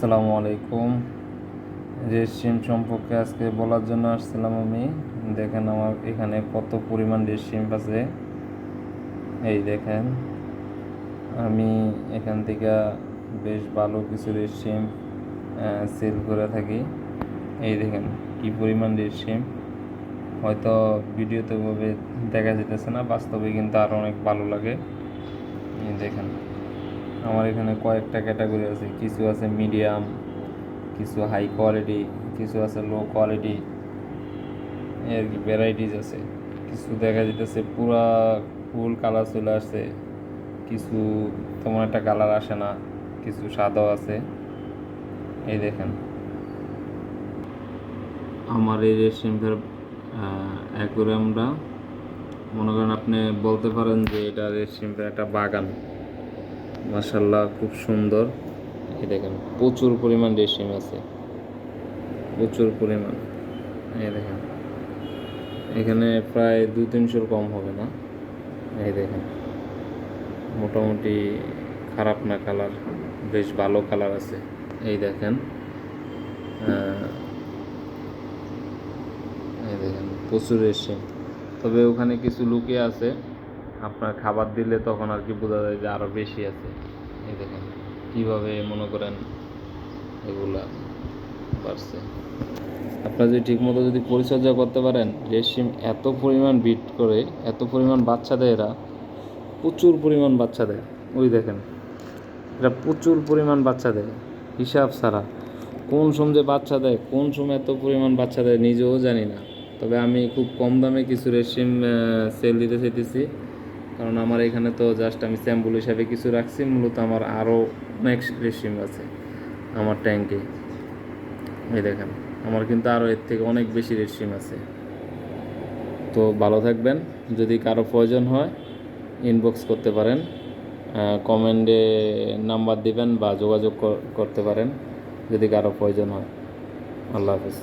আসসালামু আলাইকুম। রেশিম সম্পর্কে আজকে বলার জন্য আসছিলাম আমি। দেখেন আমার এখানে কত পরিমাণ রেশিম আছে। এই দেখেন, আমি এখান থেকে বেশ ভালো কিছু রেশিম সেল করে থাকি। এই দেখেন, কি পরিমাণ রেশিম হয়তো ভিডিওতে ওভাবে দেখা যেতেছে না, বাস্তবে কিন্তু আরও অনেক ভালো লাগে। দেখেন। আমার এখানে কয়েকটা ক্যাটাগরি আছে। কিছু আছে মিডিয়াম কিছু হাই কোয়ালিটি কিছু আছে লো কোয়ালিটি আর কি ভ্যারাইটিস আছে। কিছু দেখা যেতেছে পুরা ফুল কালার চলে আসছে। কিছু তেমন একটা কালার আসে না, কিছু সাদাও আছে। এই দেখেন। আমার এই রেশিমের অ্যাকোরিয়ামটা মনে করেন আপনি বলতে পারেন যে এটা রেশিমের একটা বাগান। মাসাল্লাহ খুব সুন্দর। এই দেখেন, প্রচুর পরিমাণ রেশিম আছে। প্রচুর পরিমাণ। এই দেখেন, এখানে প্রায় দু তিনশোর কম হবে না। এই দেখেন, মোটামুটি খারাপ না কালার, বেশ ভালো কালার আছে। এই দেখেন এই দেখেন, প্রচুর রেশিম। তবে ওখানে কিছু লুকিয়ে আছে। আপনার খাবার দিলে তখন আর কি বোঝা যায় যে আরও বেশি আছে। এই দেখেন, কীভাবে মনে করেন এগুলা বাড়ছে। আপনারা যদি ঠিকমতো যদি পরিচর্যা করতে পারেন রেশিম এত পরিমাণ বিট করে, এত পরিমাণ বাচ্চা দেয় এরা, প্রচুর পরিমাণ বাচ্চা দেয়। ওই দেখেন, এরা প্রচুর পরিমাণ বাচ্চা দেয়, হিসাব ছাড়া। কোন সময় যে বাচ্চা দেয়, কোন সময় এত পরিমাণ বাচ্চা দেয় নিজেও জানি না। তবে আমি খুব কম দামে কিছু রেশিম সেল দিতে চাইতেছি। কারণ আমার এখানে তো জাস্ট আমি স্যাম্পল হিসাবে কিছু রাখছি, মূলত আমার আরও অনেক রেশিম আছে আমার ট্যাঙ্কে এই দেখেন, আমার কিন্তু আরও এর থেকে অনেক বেশি রেশিম আছে। তো ভালো থাকবেন, যদি কারও প্রয়োজন হয় ইনবক্স করতে পারেন কমেন্টে নাম্বার দিবেন বা যোগাযোগ করতে পারেন, যদি কারও প্রয়োজন হয়। আল্লাহ হাফিজ।